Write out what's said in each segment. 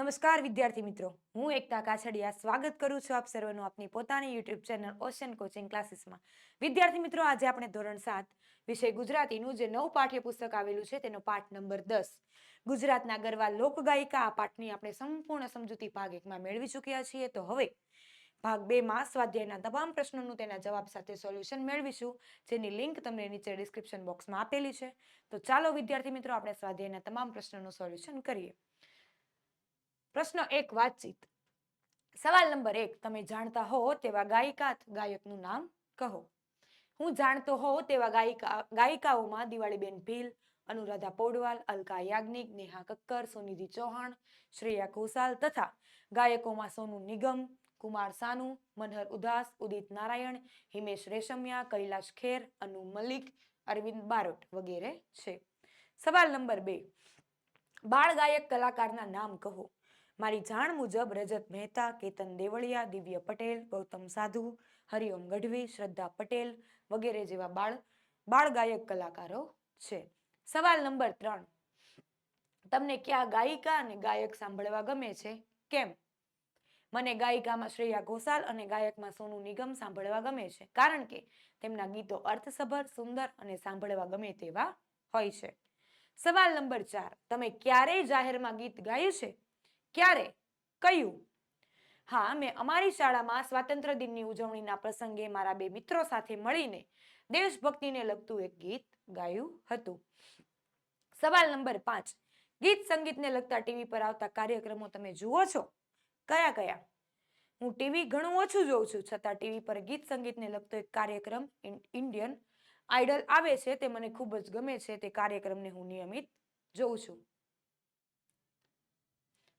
નમસ્કાર, વિદ્યાર્થી મિત્રો. હું એકતા કાછડિયા સ્વાગત કરું છું આપ સર્વનું આપની પોતાની યુટ્યુબ ચેનલ ઓશન કોચિંગ ક્લાસીસમાં વિદ્યાર્થી મિત્રો, આજે આપણે ધોરણ સાત વિષય ગુજરાતીનું જે નવું પાઠ્યપુસ્તક આવેલું છે, તેનો પાઠ નંબર દસ. ગુજરાતના ગરવા લોકગાયિકા આ પાઠની આપણે સંપૂર્ણ સમજૂતી ભાગ એકમાં મેળવી ચૂક્યા છીએ. તો હવે ભાગ બે માં સ્વાધ્યાયના તમામ પ્રશ્નોનું તેના જવાબ સાથે સોલ્યુશન મેળવીશું, જેની લિંક તમને નીચે ડિસ્ક્રિપ્શન બોક્સમાં આપેલી છે. તો ચાલો વિદ્યાર્થી મિત્રો, આપણે સ્વાધ્યાયના તમામ પ્રશ્નોનું સોલ્યુશન કરીએ. પ્રશ્ન એક વાતચીત. સવાલ નંબર એક, તમે જાણતા હો તેવા ગાયિકા ગાયકનું નામ કહો. હું જાણતો હો તેવા ગાયિકા ગાયિકાઓમાં દિવાળીબેન ભીલ, અનુરાધા પોડવાલ, અલકા યાજ્ઞિક, નેહા કક્કર સોનિધિ ચૌહાણ, શ્રેયા ઘોષાલ તથા ગાયકોમાં સોનુ નિગમ, કુમાર સાનુ, મનહર ઉદાસ, ઉદિત નારાયણ, હિમેશ રેશમિયા, કૈલાશ ખેર, અનુ મલિક, અરવિંદ બારોટ વગેરે છે. સવાલ નંબર બે બાળ ગાયક કલાકારના નામ કહો. મારી જાણ મુજબ રજત મહેતા, કેતન દેવળિયા, દિવ્ય પટેલ, ગૌતમ સાધુ, હરિઓમ ગઢવી, શ્રદ્ધા પટેલ વગેરે જેવા બાળ બાળ ગાયક કલાકારો છે. સવાલ નંબર ત્રણ. તમને કયા ગાયિકા અને ગાયક સાંભળવા ગમે છે? કેમ? મને ગાયિકામાં શ્રેયા ઘોષાલ અને ગાયકમાં સોનુ નિગમ સાંભળવા ગમે છે, કારણ કે તેમના ગીતો અર્થસભર, સુંદર અને સાંભળવા ગમે તેવા હોય છે. સવાલ નંબર ચાર. તમે ક્યારેય જાહેરમાં ગીત ગાયું છે? ક્યારે? કયું? હા મેં અમારી શાળામાં સ્વાતંત્ર્ય દિનની ઉજવણીના પ્રસંગે મારા બે મિત્રો સાથે મળીને દેશભક્તિને લગતું એક ગીત ગાયું હતું. સવાલ નંબર પાંચ. ગીત સંગીતને લગતા ટીવી પર આવતા કાર્યક્રમો તમે જુઓ છો? કયા કયા? હું ટીવી ઘણું ઓછું જોઉં છું, છતાં ટીવી પર ગીત સંગીતને લગતો એક કાર્યક્રમ ઇન્ડિયન આઈડલ આવે છે, તે મને ખૂબ જ ગમે છે, તે કાર્યક્રમને હું નિયમિત જોઉં છું.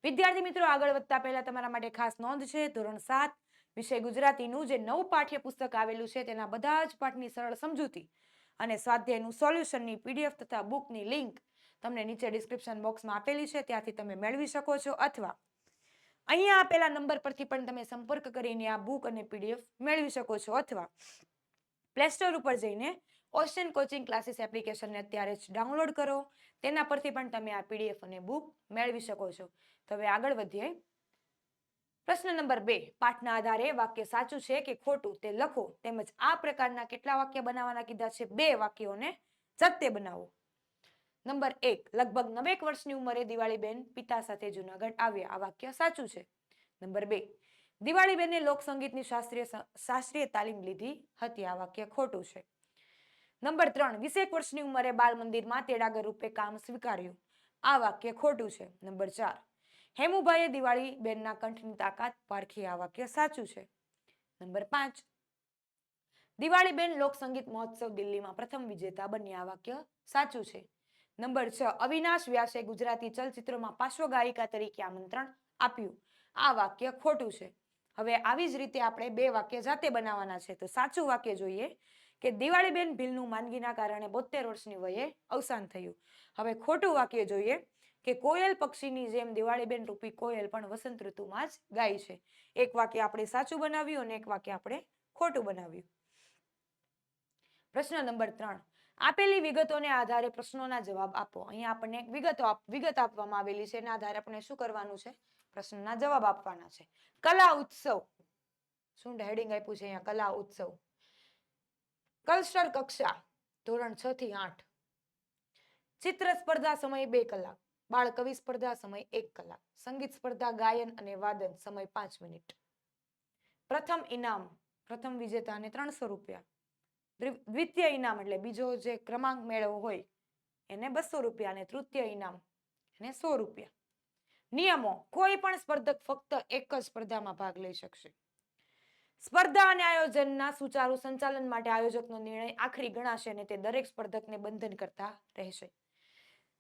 વિદ્યાર્થી મિત્રો, આગળ વધતા પહેલા તમારા માટે ખાસ નોંધ છે, ધોરણ સાત, વિષય ગુજરાતીનું જે નવું પાઠ્યપુસ્તક આવેલું છે, તેના બધા જ પાઠની સરળ સમજૂતી અને સ્વાધ્યાયનું સોલ્યુશનની પીડીએફ તથા બુકની લિંક તમને નીચે ડિસ્ક્રિપ્શન બોક્સમાં આપેલી છે, ત્યાંથી તમે મેળવી શકો છો અથવા અહીંયા આપેલા નંબર પરથી પણ તમે સંપર્ક કરીને આ બુક અને પીડીએફ મેળવી શકો છો અથવા પ્લે સ્ટોર ઉપર જઈને ઓશન કોચિંગ ક્લાસીસ એપ્લિકેશનને અત્યારે જ ડાઉનલોડ કરો. તેના પરથી પણ તમે આ પીડીએફ અને બુક મેળવી શકો છો. તો હવે આગળ વધીએ. પ્રશ્ન નંબર બે, પાઠના આધારે વાક્ય સાચું છે કે ખોટું તે લખો. તેમજ આ પ્રકારના કેટલા વાક્ય બનાવવાના કીધા છે બે વાક્યોને સત્ય બનાવો. નંબર એક, લગભગ નવેક વર્ષની ઉંમરે દિવાળીબેન પિતા સાથે જુનાગઢ આવ્યા. આ વાક્ય સાચું છે. નંબર બે, દિવાળીબેને લોકસંગીતની શાસ્ત્રીય શાસ્ત્રીય તાલીમ લીધી હતી. આ વાક્ય ખોટું છે. નંબર ત્રણ, વીસેક વર્ષની ઉંમરે બાલ મંદિરમાં તેડાગર રૂપે કામ સ્વીકાર્યું. આ વાક્ય ખોટું છે. નંબર ચાર, હેમુભાઈએ દિવાળી બેનના કંઠની તાકાત પારખી. આ વાક્ય સાચું છે. નંબર પાંચ દિવાળીબેન લોકસંગીત મહોત્સવ દિલ્હીમાં પ્રથમ વિજેતા બન્યા. વાક્ય સાચું છે. નંબર છ, અવિનાશ વ્યાસે ગુજરાતી ચલચિત્રોમાં પાર્શ્વ ગાયિકા તરીકે આમંત્રણ આપ્યું. આ વાક્ય ખોટું છે. હવે આવી જ રીતે આપણે બે વાક્ય જાતે બનાવવાના છે. તો સાચું વાક્ય જોઈએ. કે દિવાળીબેન ભીલનું માંદગીના કારણે બોતેર વર્ષની વયે અવસાન થયું. હવે ખોટું વાક્ય જોઈએ કે કોયલ પક્ષીની જેમ દિવાળીબેન રૂપી કોયલ પણ વસંત ઋતુમાં જ ગાય છે. એક વાક્ય આપણે સાચું બનાવ્યું અને એક વાક્ય આપણે ખોટું બનાવ્યું. પ્રશ્ન નંબર ત્રણ. આપેલી વિગતોને આધારે પ્રશ્નોના જવાબ આપો. અહીંયા આપણને વિગતો વિગત આપવામાં આવેલી છે. એના આધારે આપણે શું કરવાનું છે? પ્રશ્નના જવાબ આપવાના છે. કલા ઉત્સવ. શું હેડિંગ આપ્યું છે અહીંયા? કલા ઉત્સવ. કલ્ચર કક્ષા, ધોરણ છ થી આઠ. ચિત્ર સ્પર્ધા સમય બે કલાક, બાળ કવિ સ્પર્ધા સમય એક કલાક, સંગીત સ્પર્ધા, ગાયન અને વાદન સમય પાંચ મિનિટ. પ્રથમ ઇનામ, પ્રથમ વિજેતાને ત્રણસો રૂપિયા. દ્વિતીય ઇનામ એટલે બીજો જે ક્રમાંક મેળવો હોય, એને બસો રૂપિયા અને તૃતીય ઇનામ એને સો રૂપિયા. નિયમો, કોઈ પણ સ્પર્ધક ફક્ત એક જ સ્પર્ધામાં ભાગ લઈ શકશે. સ્પર્ધા અને આયોજનના સુચારુ સંચાલન માટે આયોજકનો નિર્ણય આખરી ગણાશે અને તે દરેક સ્પર્ધકને બંધન કરતા રહેશે.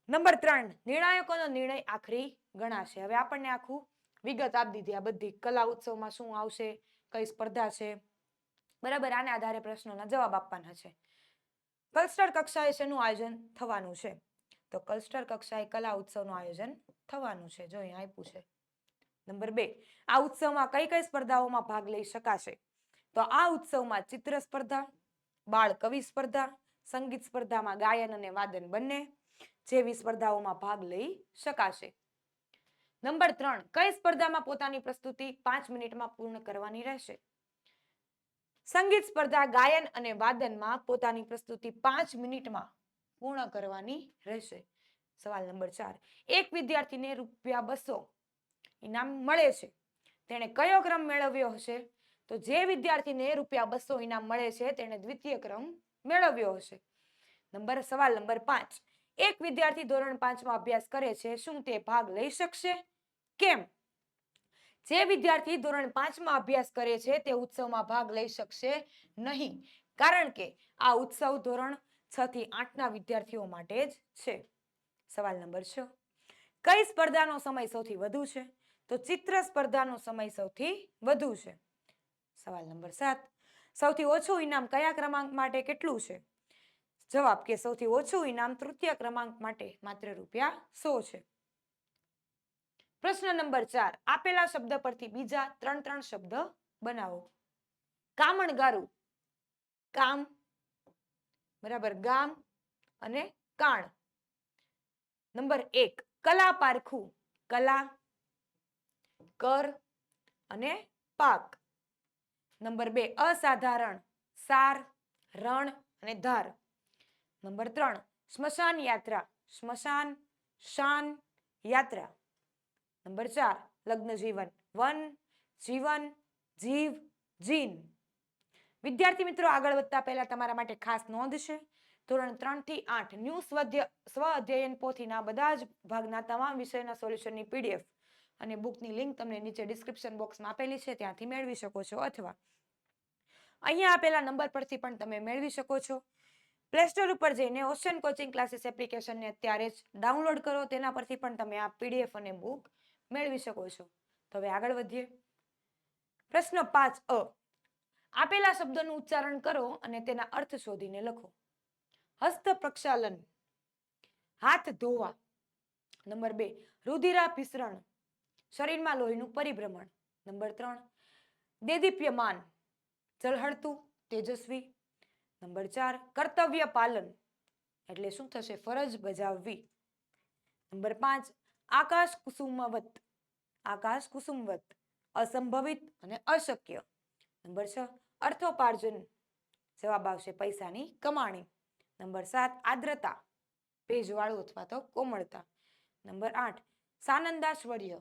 નંબર ત્રણ, નિર્ણાયકોનો નિર્ણય આખરી ગણાશે. હવે આપણને આખું વિગત આપી દીધી. આ બધી કલા ઉત્સવમાં શું આવશે, કઈ સ્પર્ધા છે? બરાબર, આને આધારે પ્રશ્નોના જવાબ આપવાના છે. કલ્સ્ટર કક્ષાએ શેનું આયોજન થવાનું છે? તો કલ્સ્ટર કક્ષાએ કલા ઉત્સવનું આયોજન થવાનું છે. જો અહીંયા આપ્યું છે. નંબર બે, આ ઉત્સવમાં કઈ કઈ સ્પર્ધાઓમાં ભાગ લઈ શકાશે? તો આ ઉત્સવમાં ચિત્ર સ્પર્ધા, બાળ કવિ સ્પર્ધા, સંગીત સ્પર્ધામાં ગાયન અને વાદન બંને જેવી સ્પર્ધાઓમાં ભાગ લઈ શકાશે. નંબર ત્રણ, કઈ સ્પર્ધામાં પોતાની પ્રસ્તુતિ પાંચ મિનિટમાં પૂર્ણ કરવાની રહેશે? સંગીત સ્પર્ધા, ગાયન અને વાદનમાં પોતાની પ્રસ્તુતિ પાંચ મિનિટમાં પૂર્ણ કરવાની રહેશે. સવાલ નંબર ચાર, એક વિદ્યાર્થીને રૂપિયા બસો ઇનામ મળે છે. તેણે કયો ક્રમ મેળવ્યો હશે? તો જે વિદ્યાર્થીને રૂપિયા બસો ઇનામ મળે છે, તેણે દ્વિતીય ક્રમ મેળવ્યો હશે. નંબર, સવાલ નંબર પાંચ. એક વિદ્યાર્થી ધોરણ પાંચમાં અભ્યાસ કરે છે, શું તે ભાગ લઈ શકશે? કેમ? જે વિદ્યાર્થી ધોરણ પાંચમાં અભ્યાસ કરે છે, તે ઉત્સવમાં ભાગ લઈ શકશે નહીં, કારણ કે આ ઉત્સવ ધોરણ છ થી આઠના વિદ્યાર્થીઓ માટે જ છે. સવાલ નંબર છ. કઈ સ્પર્ધાનો સમય સૌથી વધુ છે? તો ચિત્ર સ્પર્ધાનો સમય સૌથી વધુ છે. સવાલ નંબર સાત. સૌથી ઓછું ઇનામ કયા ક્રમાંક માટે કેટલું છે? જવાબ કે સૌથી ઓછું ઇનામ તૃતીય ક્રમાંક માટે માત્ર રૂપિયા સો છે. પ્રશ્ન નંબર ચાર. આપેલા શબ્દ પરથી બીજા ત્રણ ત્રણ શબ્દ બનાવો. કામણગારું કામ, બરાબર, ગામ અને કાણ. નંબર એક. કલા પારખું. કલા કર અને પાક. નંબર બે, અસાધારણ, સાર, રણ અને ધાર. નંબર ત્રણ, સ્મશાન યાત્રા, સ્મશાન, શાન યાત્રા. નંબર ચાર, લગ્ન જીવન, વન, જીવન, જીવ, જીન. વિદ્યાર્થી મિત્રો, આગળ વધતા પહેલા તમારા માટે ખાસ નોંધ છે. ધોરણ ત્રણથી આઠ, ન્યૂ સ્વધ્ય સ્વ અધ્યયન પોથીના બધા જ ભાગના તમામ વિષયના સોલ્યુશનની પીડીએફ અને બુકની લિંક તમને નીચે ડિસ્ક્રિપ્શન બોક્સમાં આપેલી છે, ત્યાંથી મેળવી શકો છો અથવા અહીંયા આપેલા નંબર પરથી પણ તમે મેળવી શકો છો. પ્લે ઉપર જઈને ઓશન કોચિંગ ક્લાસીસ એપ્લિકેશનને અત્યારે જ ડાઉનલોડ કરો, તેના પરથી પણ તમે આ પીડીએફ અને બુક મેળવી શકો છો. તો હવે આગળ વધીએ. પ્રશ્ન પાંચ અ, આપેલા શબ્દનું ઉચ્ચારણ કરો અને તેના અર્થ શોધીને લખો. હસ્ત પ્રક્ષાલન, હાથ ધોવા. નંબર બે રુધિરાભિસરણ શરીરમાં લોહીનું પરિભ્રમણ. નંબર ત્રણ, દેદીપ્યમાન ઝળહળતું તેજસ્વી. નંબર ચાર, કર્તવ્ય પાલન, એટલે શું થશે? ફરજ બજાવવી. નંબર પાંચ, આકાશ કુસુમવત આકાશ કુસુમવત, અસંભવિત અને અશક્ય. નંબર છ, અર્થોપાર્જન, જવાબ આવશે પૈસાની કમાણી. નંબર સાત, આદ્રતા, ભેજવાળું અથવા તો કોમળતા. નંબર આઠ, સાનંદાશ્વર્ય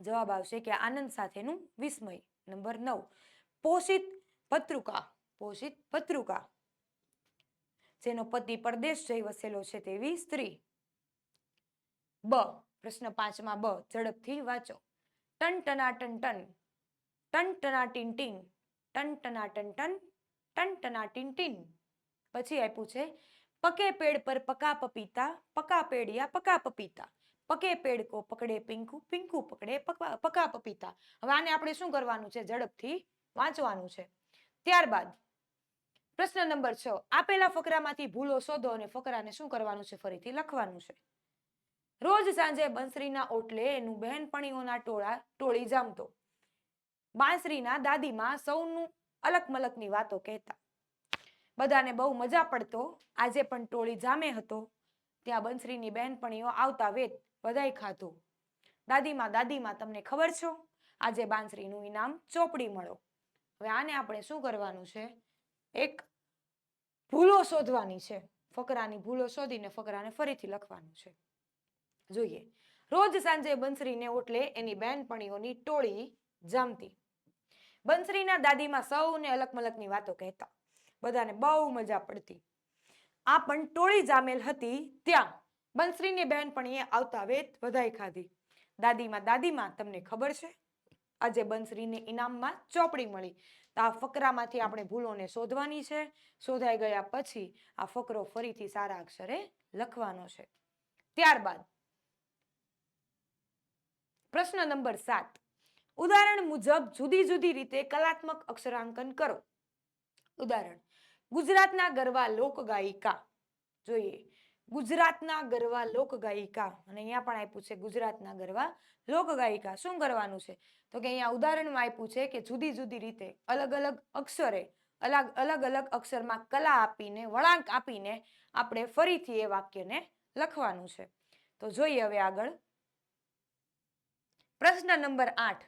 જવાબ આવશે કે આનંદ સાથેનું વિસ્મય. નંબર નવ, પોષિત પત્રુકા પોષિત પત્રુકા. જેનો પતિ પરદેશ જઈ વસેલો છે તેવી સ્ત્રી. બ, પ્રશ્ન પાંચમાં બ, ઝડપથી વાંચો. ટન ટના ટન ટન ટન ટના ટીન ટીન, ટન ટના ટન ટન ટન ટના ટીન ટીન. પછી આપ્યું છે, પકે પેડ પર પકા પપીતા, પકા પેડિયા, પકા પપીતા. પકે પેડ કો પકડે પિંકુ પિંકુ પકડે પકા પકા પપીતા. હવે આને આપણે શું કરવાનું છે? ઝડપથી વાંચવાનું છે. ત્યારબાદ પ્રશ્ન નંબર છ. આપેલા ફકરામાંથી ભૂલો શોધો અને ફકરાને શું કરવાનું છે? ફરીથી લખવાનું છે. રોજ સાંજે બંસરીના ઓટલે એનું બહેનપણીઓના ટોળા, ટોળી જામતો. બાંસરીના દાદીમાં સૌનું અલક મલકની વાતો કહેતા. બધાને બહુ મજા પડતો. આજે પણ ટોળી જામે હતો. ત્યાં બંસરીની બહેનપણીઓ આવતા વેત વધાઈ ખાધું. દાદીમાં દાદીમાં તમને ખબર છો? આજે બાંસરીનું ઇનામ ચોપડી મળો. હવે આને આપણે શું કરવાનું છે? એક ભૂલો શોધવાની છે. ફકરાની ભૂલો શોધીને ફકરાને ફરીથી લખવાનું છે. જોઈએ. રોજ સાંજે બંસરીને ઓટલે એની બહેનપણીઓની ટોળી જામતી. બંસરીના દાદીમાં સૌને અલકમલકની વાતો કહેતા. બધાને બહુ મજા પડતી. આ પણ ટોળી જામેલ હતી ત્યાં. બંસરીની બહેનપણીએ આવતા વેત વધાઈ ખાધી. દાદીમાં દાદીમાં તમને ખબર છે? આજે બંસરીને ઇનામમાં ચોપડી મળી. તો આ ફકરામાંથી આપણે ભૂલોને શોધવાની છે. શોધાઈ ગયા પછી આ ફકરો ફરીથી સારા અક્ષરે લખવાનો છે. ત્યારબાદ પ્રશ્ન નંબર સાત. ઉદાહરણ મુજબ જુદી જુદી રીતે કલાત્મક અક્ષરાંકન કરો. ઉદાહરણ, ગુજરાતના ગરવા લોકગાયિકા. જોઈએ ગુજરાતના ગરવા લોકગાયિકા, અને અહીંયા પણ આપ્યું છે ગુજરાતના ગરવા લોકગાયિકા. શું કરવાનું છે? તો કે અહીંયા ઉદાહરણમાં આપ્યું છે કે જુદી જુદી રીતે અલગ અલગ અક્ષરે, અલગ અલગ અલગ અક્ષરમાં કલા આપીને, વળાંક આપીને આપણે ફરીથી એ વાક્યને લખવાનું છે. તો જોઈએ હવે આગળ. પ્રશ્ન નંબર આઠ.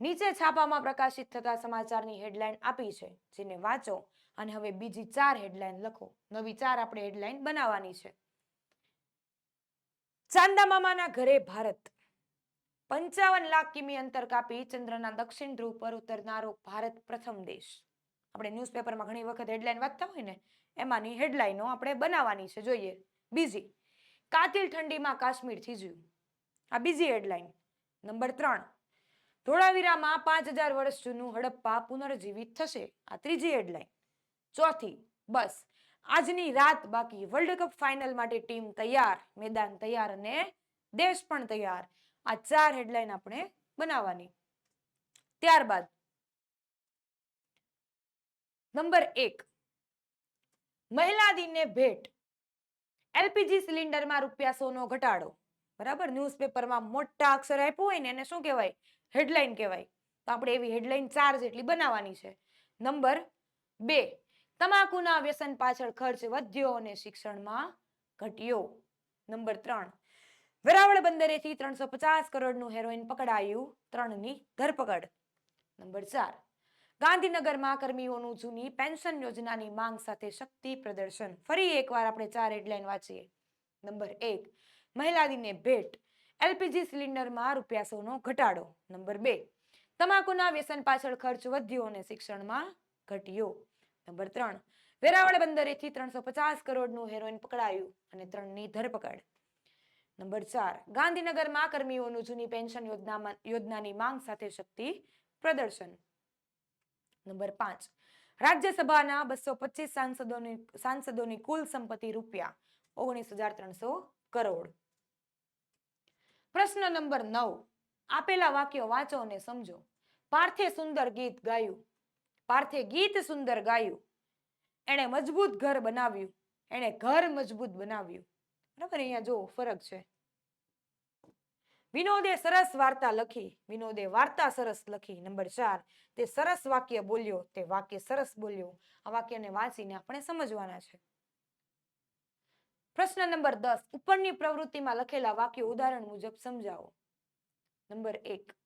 નીચે છાપામાં પ્રકાશિત થતા સમાચારની હેડલાઇન આપી છે, જેને વાંચો. અને હવે બીજી ચાર હેડલાઇન લખો. નવી ચાર આપણે હેડલાઇન બનાવવાની છે. ચાંદા મામાના ઘરે ભારત. પંચાવન લાખ કિમી અંતર કાપી ચંદ્રના દક્ષિણ ધ્રુવ પર ઉતરનારો ભારત પ્રથમ દેશ. આપણે ન્યૂઝપેપરમાં ઘણી વખત હેડલાઇન વાંચતા હોય ને, એમાંની હેડલાઇનો આપણે બનાવવાની છે, જોઈએ. બીજી, કાતિલ ઠંડીમાં કાશ્મીર થીજ્યું. આ બીજી હેડલાઇન નંબર ત્રણ, ધોળાવીરામાં પાંચ હજાર વર્ષ જૂનું હડપ્પા પુનર્જીવિત થશે. આ ત્રીજી હેડલાઇન ચોથી, બસ આજની રાત બાકી વર્લ્ડ કપ ફાઇનલ માટે ટીમ તૈયાર, મેદાન તૈયાર અને દેશ પણ તૈયાર. આ ચાર હેડલાઇન આપણે બનાવવાની. ત્યારબાદ નંબર એક મહિલા દિનને ભેટ. એલપીજી સિલિન્ડરમાં રૂપિયા સોનો ઘટાડો. બરાબર? ન્યૂઝપેપરમાં મોટા અક્ષર આપ્યું હોય ને એને શું કહેવાય? હેડલાઇન કહેવાય. તો આપણે એવી હેડલાઇન ચાર જેટલી બનાવવાની છે. નંબર બે તમાકુના વ્યસન પાછળ ખર્ચ વધ્યો અને શિક્ષણમાં ઘટ્યો. નંબર ત્રણ. વેરાવળ બંદરેથી ત્રણસો પચાસ કરોડનું હેરોઇન પકડાયું ત્રણની ધરપકડ. નંબર ચાર. ગાંધીનગરમાં કર્મીઓનું જૂની પેન્શન યોજનાની માંગ સાથે શક્તિ પ્રદર્શન. ફરી એકવાર આપણે ચાર હેડલાઇન વાંચીએ. નંબર એક. મહિલા દિને ભેટ. એલપીજી સિલિન્ડરમાં રૂપિયા સોનો ઘટાડો. નંબર બે. તમાકુના વ્યસન પાછળ ખર્ચ વધ્યો અને શિક્ષણમાં ઘટ્યો. નંબર ત્રણ. વેરાવળ બંદરેથી ત્રણસો પચાસ કરોડનું હેરોઇન પકડાયું અને ત્રણની ધરપકડ. નંબર ચાર. ગાંધીનગરમાં કર્મીઓનું જૂની પેન્શન યોજનામાં, યોજનાની માંગ સાથે શક્તિ પ્રદર્શન. નંબર પાંચ. રાજ્યસભાના બસો પચીસ સાંસદોની સાંસદોની કુલ સંપત્તિ રૂપિયા ઓગણીસ હજાર ત્રણસો કરોડ. પ્રશ્ન નંબર નવ. આપેલા વાક્યો વાંચો અને સમજો. પાર્થે સુંદર ગીત ગાયું. પાર્થે ગીત સુંદર ગાયું. એણે મજબૂત ઘર બનાવ્યું. એણે ઘર મજબૂત બનાવ્યું. બરાબર, અહીંયા જો ફરક છે. વિનોદે સરસ વાર્તા લખી. વિનોદે વાર્તા સરસ લખી. નંબર ચાર, તે સરસ વાક્ય બોલ્યો. તે વાક્ય સરસ બોલ્યો. આ વાક્યને વાંચીને આપણે સમજવાના છે. પ્રશ્ન નંબર દસ, ઉપરની પ્રવૃત્તિમાં લખેલા વાક્યો ઉદાહરણ મુજબ સમજાવો. નંબર એક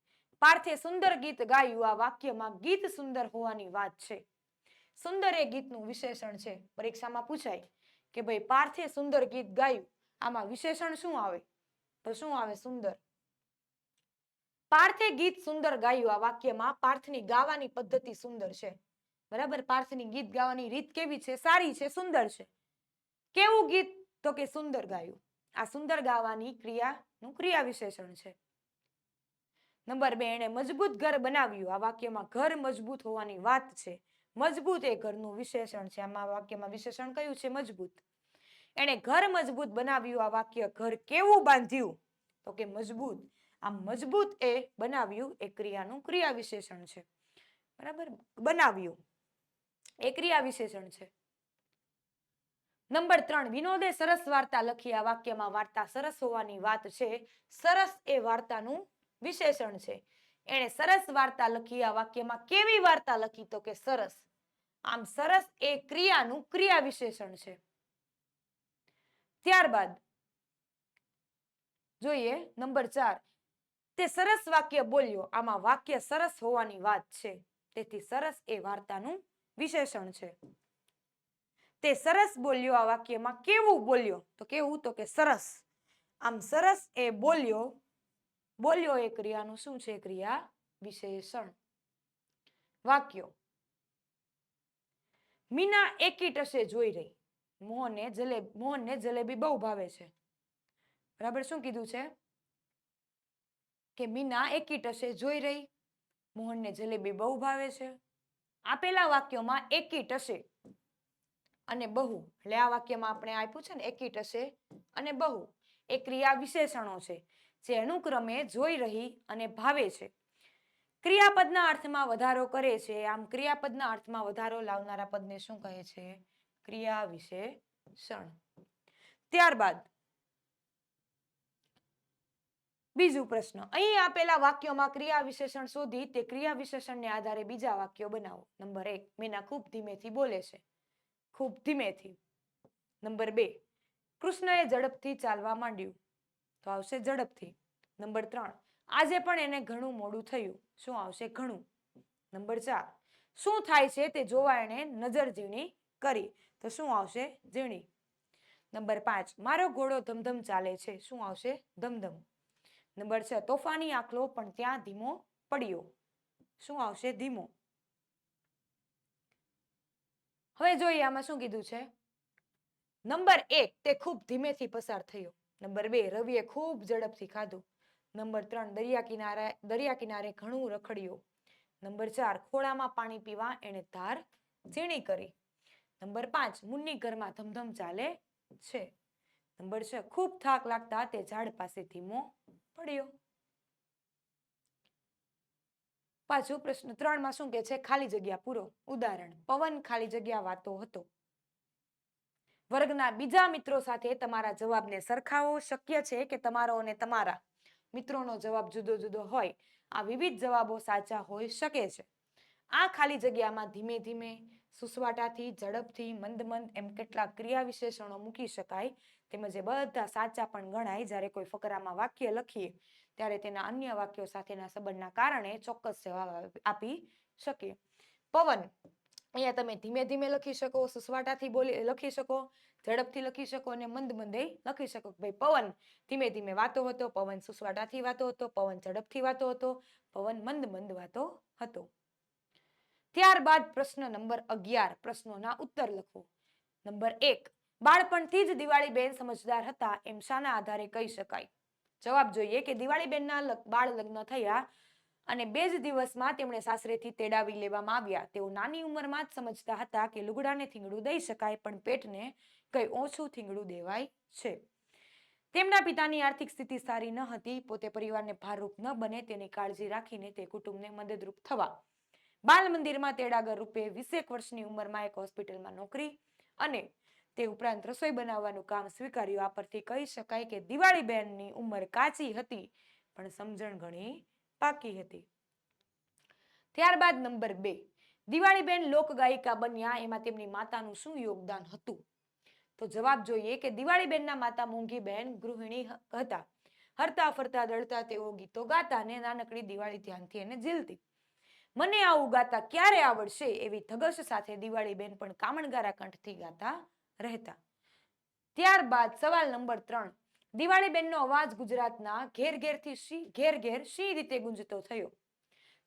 પાર્થે સુંદર ગીત ગાયું. આ વાક્યમાં ગીત સુંદર હોવાની વાત છે. સુંદર એ ગીતનું વિશેષણ છે. પરીક્ષામાં પૂછાય કે ભાઈ પાર્થે સુંદર ગીત ગાયું. આમાં વિશેષણ શું આવે? તો શું આવે સુંદર? પાર્થે ગીત સુંદર ગાયું. આ વાક્યમાં પાર્થની ગાવાની પદ્ધતિ સુંદર છે. બરાબર? પાર્થની ગીત ગાવાની રીત કેવી છે? સારી છે, સુંદર છે. કેવું ગીત? તો કે સુંદર ગાયું. આ સુંદર ગાવાની ક્રિયાનું ક્રિયા વિશેષણ છે. નંબર બે, એણે મજબૂત ઘર બનાવ્યું. આ વાક્યમાં ઘર મજબૂત હોવાની વાત છે. મજબૂત એ ઘરનું વિશેષણ છે. આમાં વાક્યમાં વિશેષણ કયું છે? મજબૂત. એણે ઘર મજબૂત બનાવ્યું. આ વાક્ય ઘર કેવું બાંધ્યું? તો કે મજબૂત. આમ મજબૂત એ બનાવ્યું એ ક્રિયાનું ક્રિયા વિશેષણ છે. બરાબર? બનાવ્યું. એ ક્રિયા વિશેષણ છે. નંબર ત્રણ, વિનોદે સરસ વાર્તા લખી. આ વાક્યમાં વાર્તા સરસ હોવાની વાત છે. સરસ એ વાર્તાનું વિશેષણ છે. એણે સરસ વાર્તા લખી, આ વાક્યમાં કેવી વાર્તા લખી તો કે સરસ? આમ સરસ એ ક્રિયાનું ક્રિયા વિશેષણ છે. ત્યારબાદ જોઈએ નંબર ચાર. તે સરસ વાક્ય બોલ્યો. આમાં વાક્ય સરસ હોવાની વાત છે. તેથી સરસ એ વાર્તાનું વિશેષણ છે. તે સરસ બોલ્યો, આ વાક્યમાં કેવું બોલ્યો? તો કેવું? તો કે સરસ. આમ સરસ એ બોલ્યો બોલ્યો એ ક્રિયાનું શું છે ક્રિયા? વિશેષણ. વાક્યો. મીના એકી ટસે જોઈ રહી. મોહનને જલેબી મોહનને જલેબી બહુ ભાવે છે. બરાબર શું કીધું છે? કે મીના એકી ટસે જોઈ રહી. મોહનને જલેબી બહુ ભાવે છે. આપેલા વાક્યોમાં એકી ટસે અને બહુ. એટલે આ વાક્યમાં આપણે આપ્યું છે ને, એકી ટસે અને બહુ. એ ક્રિયા વિશેષણો છે. જે અનુક્રમે જોઈ રહી અને ભાવે છે. ક્રિયાપદના અર્થમાં વધારો કરે છે. આમ ક્રિયાપદના અર્થમાં વધારો લાવનારા પદને શું કહે છે? ક્રિયા વિશેષણ ત્યારબાદ બીજું પ્રશ્ન. અહીં આપેલા વાક્યોમાં ક્રિયા વિશેષણ શોધી તે ક્રિયા વિશેષણને આધારે બીજા વાક્યો બનાવો. નંબર એક, મીના ખૂબ ધીમેથી બોલે છે. ખૂબ ધીમેથી. નંબર બે, કૃષ્ણએ ઝડપથી ચાલવા માંડ્યું. તો આવશે ઝડપથી. નંબર ત્રણ. આજે પણ એને ઘણું મોડું થયું. શું આવશે ઘણું? નંબર ચાર. શું થાય છે તે જોવા એણે નજર ઝીણી કરી. તો શું આવશે? ઝીણી. નંબર પાંચ. મારો ઘોડો ધમધમ ચાલે છે. શું આવશે? ધમધમ. નંબર છ. તોફાની આખલો પણ ત્યાં ધીમો પડ્યો. શું આવશે? ધીમો. હવે જોઈએ આમાં શું કીધું છે. નંબર એક. તે ખૂબ ધીમેથી પસાર થયો. નંબર બે, રવિએ ખૂબ ઝડપથી ખાધું. નંબર ત્રણ, દરિયા કિનારે દરિયા કિનારે ઘણું રખડ્યું. નંબર ચાર, ખોળામાં પાણી પીવા એણે ધાર ઝીણી કરી. નંબર પાંચ, મુન્ની ઘરમાં ધમધમ ચાલે છે. નંબર છ, ખૂબ થાક લાગતા તે ઝાડ પાસે ધીમો પડ્યો. પાછું પ્રશ્ન ત્રણમાં શું કે છે? ખાલી જગ્યા પૂરો. ઉદાહરણ, પવન ખાલી જગ્યા વાતો હતો. વર્ગના બીજા મિત્રો સાથે તમારા જવાબને સરખાવો. શક્ય છે કે તમારો અને તમારા મિત્રોનો જવાબ જુદો જુદો હોય. આ વિવિધ જવાબો સાચા હોઈ શકે છે. આ ખાલી જગ્યામાં ધીમે ધીમે સુસવાટાથી, ઝડપથી મંદ મંદ એમ કેટલાક ક્રિયા વિશેષણો મૂકી શકાય. તેમજ એ બધા સાચા પણ ગણાય. જ્યારે કોઈ ફકરામાં વાક્ય લખીએ, ત્યારે તેના અન્ય વાક્યો સાથેના સંબંધના કારણે ચોક્કસ જવાબ આપી શકીએ. પવન અહીંયા તમે ધીમે ધીમે લખી શકો, સુસવાટાથી બોલી, લખી શકો, ઝડપથી લખી શકો અને મંદ મંદે લખી શકો ભાઈ પવન, ધીમે ધીમે વાતો હતો, પવન સુસવાટાથી વાતો હતો, પવન ઝડપથી વાતો હતો, પવન મંદ મંદ વાતો હતો. ત્યારબાદ પ્રશ્ન નંબર અગિયાર, પ્રશ્નોના ઉત્તર લખો. નંબર એક, બાળપણથી જ દિવાળી બેન સમજદાર હતા, એમ શાના આધારે કહી શકાય. જવાબ જોઈએ કે દિવાળી બેનના બાળ લગ્ન થયા અને બે જ દિવસમાં તેમણે સાસરેથી તેડાવી લેવામાં આવ્યા. તેઓ નાની ઉંમરમાં જ સમજતા હતા કે લુગડાને થીંગડું દઈ શકાય, પણ પેટને કંઈ ઓછું થીંગડું દેવાય છે. તેમના પિતાની આર્થિક સ્થિતિ સારી ન હતી. પોતે પરિવારને ભારરૂપ ન બને તેની કાળજી રાખીને તે કુટુંબને મદદરૂપ થવા. બાલ મંદિરમાં તેડાગર રૂપે વીસેક વર્ષની ઉંમરમાં એક હોસ્પિટલમાં નોકરી અને તે ઉપરાંત રસોઈ બનાવવાનું કામ સ્વીકાર્યું. આ પરથી કહી શકાય કે દિવાળી બહેનની ઉંમર કાચી હતી, પણ સમજણ ઘણી પાકી હતી. ત્યારબાદ નંબર બે, દિવાળીબેન લોકગાયિકા બન્યા. એમાં તેમની માતાનું શું યોગદાન હતું? તો જવાબ જોઈએ કે દિવાળીબેનના માતા મોંઘીબેન ગૃહિણી હતા. હરતા ફરતા દળતા તેઓ ગીતો ગાતા ને નાનકડી દિવાળી ધ્યાનથી એને ઝીલતી. મને આવું ગાતા ક્યારે આવડશે એવી ધગશ સાથે દિવાળીબેન પણ કામણગારા કંઠથી ગાતા રહેતા. ત્યારબાદ સવાલ નંબર ત્રણ દિવાળીબેનનો અવાજ ગુજરાતના ઘેર ઘેરથી શી ઘેર ઘેર શી રીતે ગુંજતો થયો?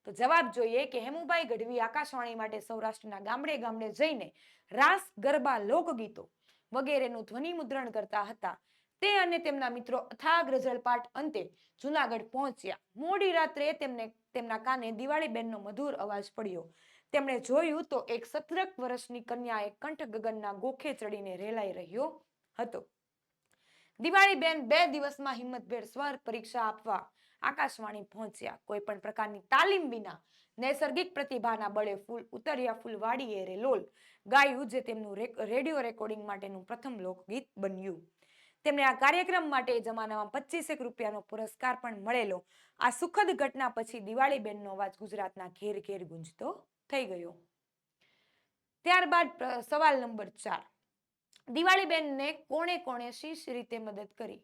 તો જવાબ જોઈએ કે હેમુભાઈ ગઢવી આકાશવાણી માટે સૌરાષ્ટ્રના ગામડે ગામડે જઈને રાસ ગરબા લોકગીતો વગેરેનું ધ્વનિ મુદ્રણ કરતા હતા. તે અને તેમના મિત્રો અથાગ રઝળપાટ અંતે જુનાગઢ પહોંચ્યા. મોડી રાત્રે તેમને, તેમના કાને દિવાળીબેનનો મધુર અવાજ પડ્યો. તેમણે જોયું તો એક સત્રક વર્ષની કન્યાએ કંઠ ગગનના ગોખે ચડીને રેલાઈ રહ્યો હતો. દિવાળીબેન બે દિવસમાં હિંમતભેર સ્વર પરીક્ષા આપવા આકાશવાણી પહોંચ્યા. કોઈ પણ પ્રકારની તાલીમ વિના નૈસર્ગિક પ્રતિભાના બળે ફૂલ ઉતર્યા ફૂલવાડી એરે રેલોલ ગાયું જે તેમનું રેડિયો રેકોર્ડિંગ માટેનું પ્રથમ લોકગીત બન્યું. તેમને આ કાર્યક્રમ માટે જમાનામાં પચીસેક રૂપિયાનો પુરસ્કાર પણ મળેલો. આ સુખદ ઘટના પછી દિવાળીબેનનો અવાજ ગુજરાતના ઘેર ઘેર ગુંજતો થઈ ગયો. ત્યારબાદ સવાલ નંબર ચાર. દિવાળીબેનને કોણે કોણે શીશ રીતે મદદ કરી?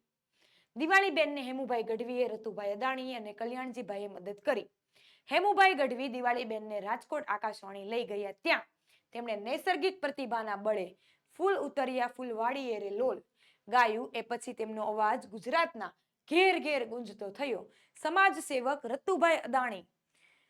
દિવાળીબેનને હેમુભાઈ ગઢવીએ, રતુભાઈ અદાણી અને કલ્યાણજીભાઈએ મદદ કરી. હેમુભાઈ ગઢવી દિવાળીબેનને રાજકોટ આકાશવાણી લઈ ગયા ત્યાં. તેમણે નૈસર્ગિક પ્રતિભાના બળે ફૂલ ઉતર્યા ફૂલવાડી એરે લોલ. ગાયું એ પછી તેમનો અવાજ ગુજરાતના ઘેર ઘેર ગુંજતો થયો. સમાજ સેવક રતુભાઈ અદાણી.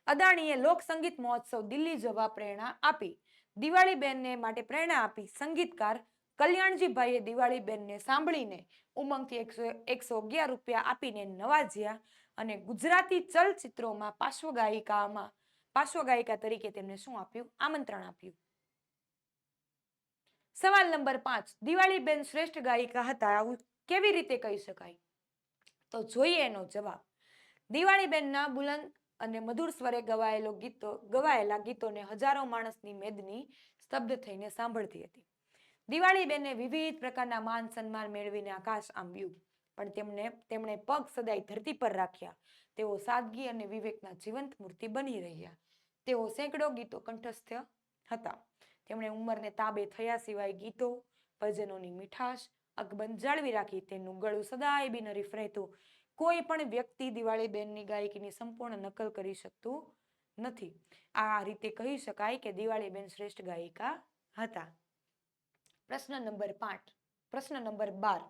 અદાણીએ લોક સંગીત મહોત્સવ દિલ્હી જવા પ્રેરણા આપી. દિવાળીબેનને માટે પ્રેરણા આપી સંગીતકાર કલ્યાણજીભાઈએ દિવાળીબેનને સાંભળીને ઉમંગથી એકસો એકસો અગિયાર રૂપિયા આપીને નવાજ્યા અને ગુજરાતી ચલચિત્રોમાં પાર્શ્વગાયિકામાં, પાર્શ્વગાયિકા તરીકે તેમને શું આપ્યું? આમંત્રણ આપ્યું. સવાલ નંબર પાંચ, દિવાળીબેન શ્રેષ્ઠ ગાયિકા હતા, આવું કેવી રીતે કહી શકાય? તો જોઈએ એનો જવાબ. દિવાળીબેનના બુલંદ અને મધુર સ્વરે ગવાયેલો ગીતો, ગવાયેલા ગીતોને હજારો માણસની મેદની સ્તબ્ધ થઈને સાંભળતી હતી. દિવાળીબેને વિવિધ પ્રકારના માન સન્માન મેળવીને આકાશ આંબ્યું. પણ તેમને, તેમણે પગ સદાય ધરતી પર રાખ્યા. તેઓ સાદગી અને વિવેકના જીવંત મૂર્તિ બની રહ્યા. તેઓ સેંકડો ગીતો કંઠસ્થ હતા. તેમણે ઉંમરને તાબે થયા સિવાય ગીતો, ભજનોની મીઠાશ અકબંધ જાળવી રાખી તેનું ગળું સદાય બિનહરીફ રહેતું. કોઈ પણ વ્યક્તિ દિવાળીબેનની ગાયકીની સંપૂર્ણ નકલ કરી શકતું નથી. આ રીતે કહી શકાય કે દિવાળીબેન શ્રેષ્ઠ ગાયિકા હતા. પ્રશ્ન નંબર પાંચ, પ્રશ્ન નંબર બાર.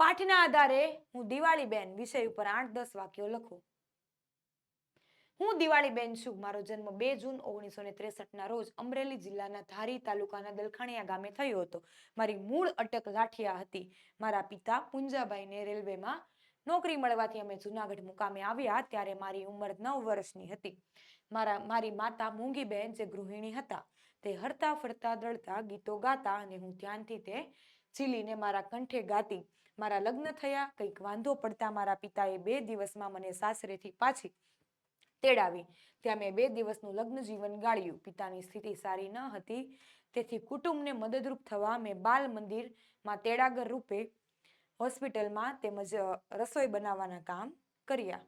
પાઠના આધારે હું દિવાળીબેન વિષય ઉપર આઠ દસ વાક્યો લખું. હું દિવાળીબેન છું. મારો જન્મ બે જૂન ઓગણીસો ને ત્રેસઠના રોજ અમરેલી જિલ્લાના ધારી તાલુકાના દલખાણીયા ગામે થયો હતો. મારી મૂળ અટક લાઠિયા હતી. મારા પિતા પુંજાભાઈને રેલવેમાં નોકરી મળવાથી અમે જુનાગઢ મુકામે આવ્યા ત્યારે મારી ઉંમર નવ વર્ષની હતી. મારા, મારી માતા મૂંગીબેન જે ગૃહિણી હતા તે હરતા ફરતા, દળતા, ગીતો ગાતા અને હું ધ્યાનથી તે ઝીલીને મારા કંઠે ગાતી. મારા લગ્ન થયા, કંઈક વાંધો પડતા મારા પિતાએ બે દિવસમાં મને સાસરેથી પાછી તેડાવી. ત્યાં મેં બે દિવસનું લગ્ન જીવન ગાળ્યું. પિતાની સ્થિતિ સારી ન હતી. તેથી કુટુંબને મદદરૂપ થવા મેં બાલ મંદિરમાં તેડાગર રૂપે હોસ્પિટલમાં તેમજ રસોઈ બનાવવાના કામ કર્યા.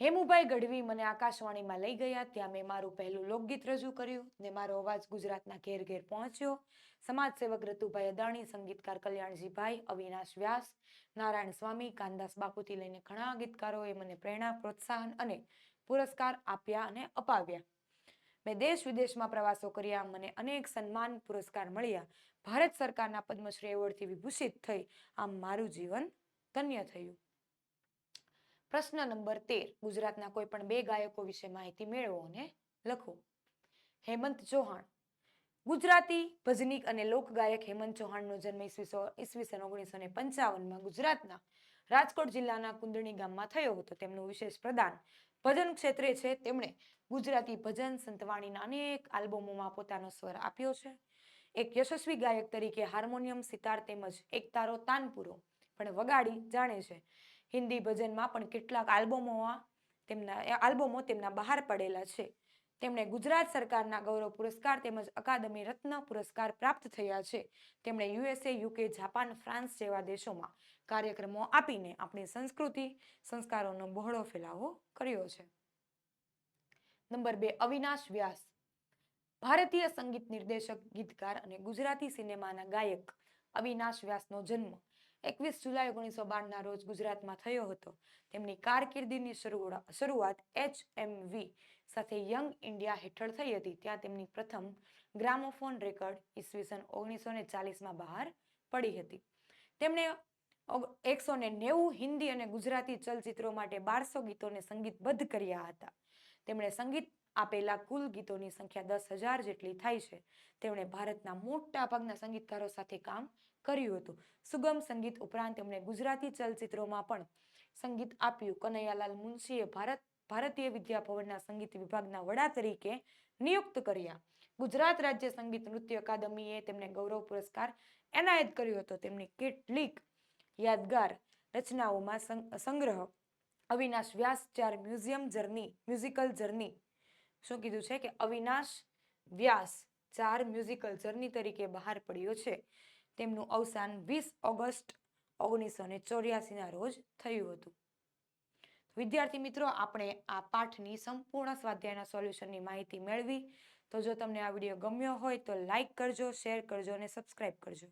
હેમુભાઈ ગઢવી મને આકાશવાણીમાં લઈ ગયા, ત્યાં મેં મારું પહેલું લોકગીત રજૂ કર્યું ને મારો અવાજ ગુજરાતના ઘેર ઘેર પહોંચ્યો. સમાજસેવક રતુભાઈ અદાણી, સંગીતકાર કલ્યાણજીભાઈ અવિનાશ વ્યાસ, નારાયણ સ્વામી, કાનદાસ બાપુથી લઈને ઘણા ગીતકારોએ મને પ્રેરણા, પ્રોત્સાહન અને પુરસ્કાર આપ્યા અને અપાવ્યા. મેં દેશ વિદેશમાં પ્રવાસો કર્યા, મને અનેક સન્માન, પુરસ્કાર મળ્યા. ભારત સરકારના પદ્મશ્રી એવોર્ડથી વિભૂષિત થઈ આમ મારું જીવન ધન્ય થયું. પ્રશ્ન નંબર તેર, ગુજરાતના કોઈ પણ બે ગાયકો વિશે માહિતી મેળવો અને લખો. હેમંત ચૌહાણ. ગુજરાતી, ભજનીક અને લોકગાયક હેમંત ચૌહાણનો જન્મ ઈસવીસો, ઈસવીસન ઓગણીસો ને પંચાવનમાં ગુજરાતના રાજકોટ જિલ્લાના કુંદણી ગામમાં થયો હતો. તેમનું વિશેષ પ્રદાન ભજન ક્ષેત્રે છે. તેમણે ગુજરાતી ભજન સંતવાણીના અનેક આલ્બમોમાં પોતાનો સ્વર આપ્યો છે. એક યશસ્વી ગાયક તરીકે હાર્મોનિયમ, સિતાર તેમજ એક તારો તાનપુરો પણ વગાડી જાણે છે. હિન્દી ભજનમાં પણ કેટલાક આલ્બમોમાં તેમના આલ્બમો તેમના બહાર પડેલા છે. તેમણે ગુજરાત સરકારના ગૌરવ પુરસ્કાર તેમજ અકાદમી રત્ન પુરસ્કાર પ્રાપ્ત થયા છે. તેમણે યુએસએ, યુકે, જાપાન, ફ્રાન્સ જેવા દેશોમાં કાર્યક્રમો આપીને આપણી સંસ્કૃતિ, સંસ્કારોનો બહોળો ફેલાવો કર્યો છે. નંબર બે, અવિનાશ વ્યાસ. ભારતીય સંગીત નિર્દેશક, ગીતકાર અને ગુજરાતી સિનેમાના ગાયક અવિનાશ વ્યાસનો જન્મ એકવીસ જુલાઈ ઓગણીસો બારના રોજ ગુજરાતમાં થયો હતો. તેમની કારકિર્દીની શરૂઆત એચ વી સાથે યંગ ઇન્ડિયા હેઠળ થઈ હતી. ત્યાં તેમની પ્રથમ ગ્રામોફોન રેકોર્ડ ઈસવીસન ઓગણીસો ને ચાલીસમાં બહાર પડી હતી. તેમણે એકસો ને નેવું હિન્દી અને ગુજરાતી ચલચિત્રો માટે બારસો ગીતોને સંગીતબદ્ધ કર્યા હતા. તેમણે સંગીત આપેલા કુલ ગીતોની સંખ્યા દસ હજાર જેટલી થાય છે. તેમણે ભારતના મોટા ભાગના સંગીતકારો સાથે કામ કર્યું હતું. સુગમ સંગીત ઉપરાંત તેમણે ગુજરાતી ચલચિત્રોમાં પણ સંગીત આપ્યું. કનૈયાલાલ મુનશીએ ભારત, ભારતીય વિદ્યાભવનના સંગીત વિભાગના વડા તરીકે નિયુક્ત કર્યા. ગુજરાત રાજ્ય સંગીત નૃત્ય અકાદમીએ તેમને ગૌરવ પુરસ્કાર એનાયત કર્યો હતો. તેમની કેટલીક યાદગાર રચનાઓમાં સંગ્રહ, અવિનાશ વ્યાસ ચાર મ્યુઝિયમ જર્ની, મ્યુઝિકલ જર્ની, શું કીધું છે કે અવિનાશ વ્યાસ ચાર મ્યુઝિકલ જર્ની તરીકે બહાર પડ્યો છે. તેમનું અવસાન વીસ ઓગસ્ટ ઓગણીસો ને ચોર્યાસીના રોજ થયું હતું. વિદ્યાર્થી મિત્રો, આપણે આ પાઠની સંપૂર્ણ સ્વાધ્યાયના સોલ્યુશનની માહિતી મેળવી. તો જો તમને આ વીડિયો ગમ્યો હોય તો લાઇક કરજો, શેર કરજો અને સબસ્ક્રાઇબ કરજો.